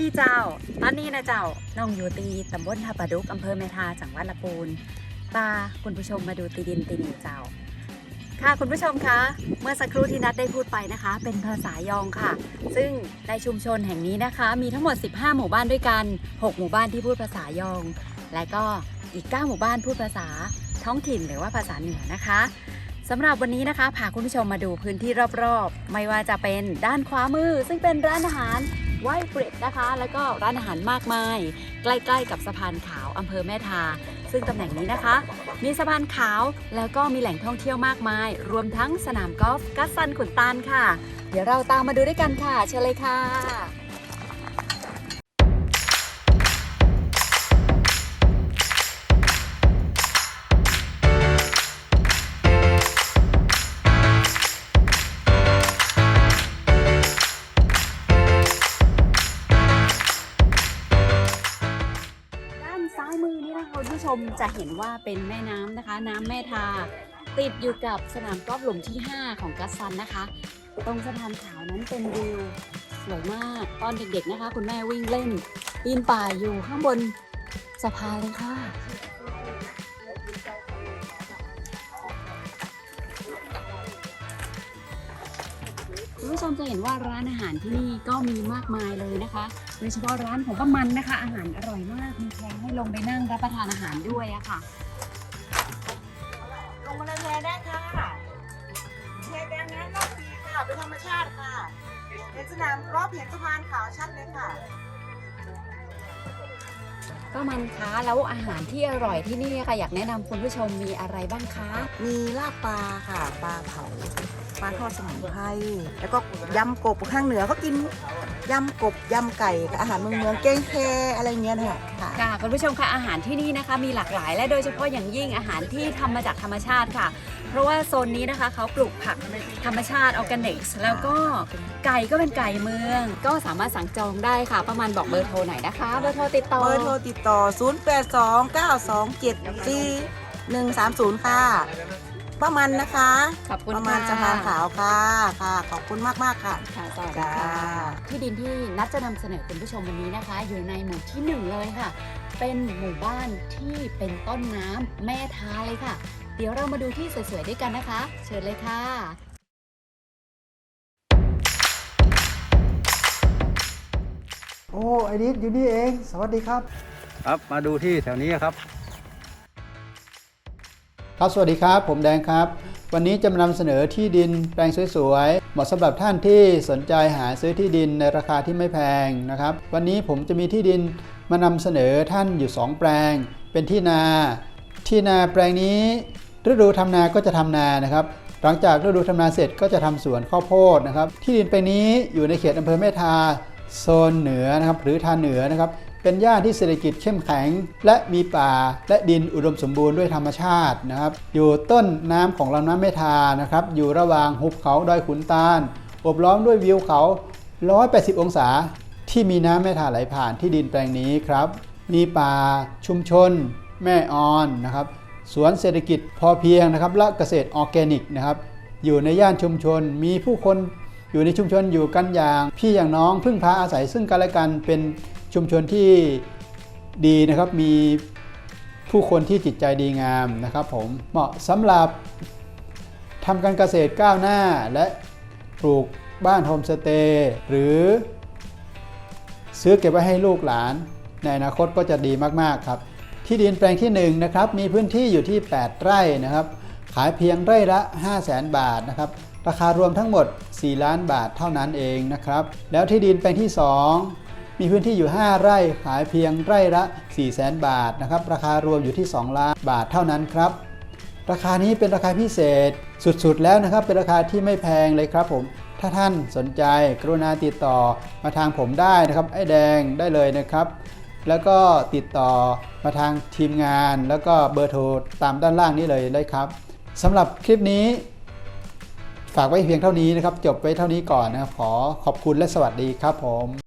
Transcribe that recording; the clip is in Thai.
ดีเจ้า ตอนนี้นะเจ้าน้องอยู่ตีตำบลทับปะดุกอำเภอแม่ทาจังหวัดละปูนตาคุณผู้ชมมาดูตีดินตีหนีเจ้า ค่ะคุณผู้ชมคะ เมื่อสักครู่ที่นัดได้พูดไปนะคะ เป็นภาษายองค่ะ ซึ่งในชุมชนแห่งนี้นะคะ มีทั้งหมด 15 หมู่บ้านด้วยกัน 6 หมู่บ้านที่พูดภาษายอง และก็อีก 9 หมู่บ้านพูดภาษาท้องถิ่นหรือว่าภาษาเหนือนะคะสำหรับวันนี้นะคะพาคุณผู้ชมมาดูพื้นที่รอบๆ ไม่ว่าจะเป็นด้านขวามือ ซึ่งเป็นร้านอาหาร ไวเบรดนะคะ แล้วก็ร้านอาหารมากมาย ใกล้ๆ กับสะพานขาวอำเภอแม่ทา ซึ่งตำแหน่งนี้นะคะ มีสะพานขาวแล้วก็มีแหล่งท่องเที่ยวมากมาย รวมทั้งสนามกอล์ฟกัสซันขุนตานค่ะ เดี๋ยวเราตามมาดูด้วยกันค่ะ เชิญเลยค่ะ ผู้ชมจะเห็นว่าเป็นแม่น้ำนะคะ น้ำแม่ทา ติดอยู่กับสนามกอล์ฟหลุมที่ 5 ของกัสซันนะคะ ตรงสะพานขาวนั้นเป็นวิวสวยมากตอนเด็กๆนะคะ คุณแม่วิ่งเล่นปีนป่ายอยู่ข้างบนสะพานเลยค่ะคุณผู้ชมจะเห็นว่าร้านอาหารที่นี่ก็มีมากมายเลยนะคะ โดยเฉพาะร้านของป้ามันนะคะ อาหารอร่อยมาก มีแพรให้ลงไปนั่งรับประทานอาหารด้วยอะค่ะ ลงมาในแพได้ค่ะแพแดงนั้นนอกปีค่ะ เป็นธรรมชาติค่ะ เห็นสนามกอบเห็นสะพานขาวชัดเลยค่ะ ป้ามันคะแล้วอาหารที่อร่อยที่นี่ค่ะอยากแนะนำคุณผู้ชมมีอะไรบ้างคะมีลาบปลาค่ะปลาเผาปลาทอดสมุนไพรแล้วก็ยำกบข้างเหนือเขากินยำกบยำไก่กับอาหารเมืองเมืองๆเก้งแคอะไรเงี้ยนะคะค่ะค่ะคุณผู้ชมคะอาหารที่นี่นะคะ มีหลากหลาย และโดยเฉพาะอย่างยิ่งอาหารที่ทำมาจากธรรมชาติค่ะ เพราะว่าโซนนี้นะคะเขาปลูกผักธรรมชาติออร์แกนิกแล้วก็ไก่ก็เป็นไก่เมือง ก็สามารถสั่งจองได้ค่ะ ประมาณบอกเบอร์โทรหน่อยนะคะ เบอร์โทรติดต่อ เบอร์โทรติดต่อ 0 8 2 9 2 7 4 1 3 0 ค่ะป้ามันนะคะ ขอบคุณประมาณค่ะสะพานขาวค่ะ ค่ะ ขอบคุณมากๆค่ะ ค่ะสวัสดีจ้าค่ะที่ดินที่นัดจะนำเสนอคุณผู้ชมวันนี้นะคะ อยู่ในหมู่ที่หนึ่งเลยค่ะ เป็นหมู่บ้านที่เป็นต้นน้ำแม่ทาเลยค่ะ เดี๋ยวเรามาดูที่สวยๆด้วยกันนะคะ เชิญเลยค่ะโอ้ไอริสอยู่นี่เอง สวัสดีครับ ครับมาดูที่แถวนี้ครับ ครับสวัสดีครับ ผมแดงครับ วันนี้จะมานำเสนอที่ดินแปลงสวยๆเหมาะสำหรับท่านที่สนใจหาซื้อที่ดินในราคาที่ไม่แพงนะครับ วันนี้ผมจะมีที่ดินมานำเสนอท่านอยู่ 2 แปลง เป็นที่นา ที่นาแปลงนี้ฤดูทำนาก็จะทำนานะครับหลังจากฤดูทำนาเสร็จก็จะทำสวนข้าวโพดนะครับ ที่ดินแปลงนี้อยู่ในเขตอำเภอแม่ทาโซนเหนือนะครับหรือทางเหนือนะครับ เป็นย่านที่เศรษฐกิจเข้มแข็ง และมีป่าและดินอุดมสมบูรณ์ด้วยธรรมชาตินะครับ อยู่ต้นน้ำของลำน้ำแม่ทานะครับ อยู่ระหว่างหุบเขาดอยขุนตาลอบล้อมด้วยวิวเขา 180 องศา ที่มีน้ำแม่ทาไหลผ่านที่ดินแปลงนี้ครับ มีป่าชุมชน แม่ออนนะครับ สวนเศรษฐกิจพอเพียงนะครับ และเกษตรออร์แกนิกนะครับ อยู่ในย่านชุมชน มีผู้คนอยู่ในชุมชนอยู่กันอย่าง พี่อย่างน้องพึ่งพาอาศัยซึ่งกันและกันเป็น ชุมชนที่ดีนะครับมีผู้คนที่จิตใจดีงามนะครับผมเหมาะสำหรับทำการเกษตรก้าวหน้าและปลูกบ้านโฮมสเตย์หรือ ซื้อเก็บไว้ให้ลูกหลาน ในอนาคตก็จะดีมาก ๆ ครับ ที่ดินแปลงที่1นะครับมีพื้นที่อยู่ที่ 8 ไร่นะครับ ขายเพียงไร่ละ5 0 0แสนบาทนะครับราคารวมทั้งหมด 4 ล้านบาทเท่านั้นเองนะครับ แล้วที่ดินแปลงที่ 2 มีพื้นที่อยู่ 5 ไร่ขายเพียงไร่ละ 4 0 0แสนบาทนะครับ ราคารวมอยู่ที่ 2 ล้านบาทเท่านั้นครับ ราคานี้เป็นราคาพิเศษสุดๆแล้วนะครับ เป็นราคาที่ไม่แพงเลยครับผม ถ้าท่านสนใจกรุณาติดต่อมาทางผมได้นะครับ ไอ้แดงได้เลยนะครับ แล้วก็ติดต่อมาทางทีมงาน แล้วก็เบอร์โทรตามด้านล่างนี้เลยได้ครับสำหรับคลิปนี้ฝากไว้เพียงเท่านี้นะครับ จบไว้เท่านี้ก่อนนะครับ ขอขอบคุณและสวัสดีครับผม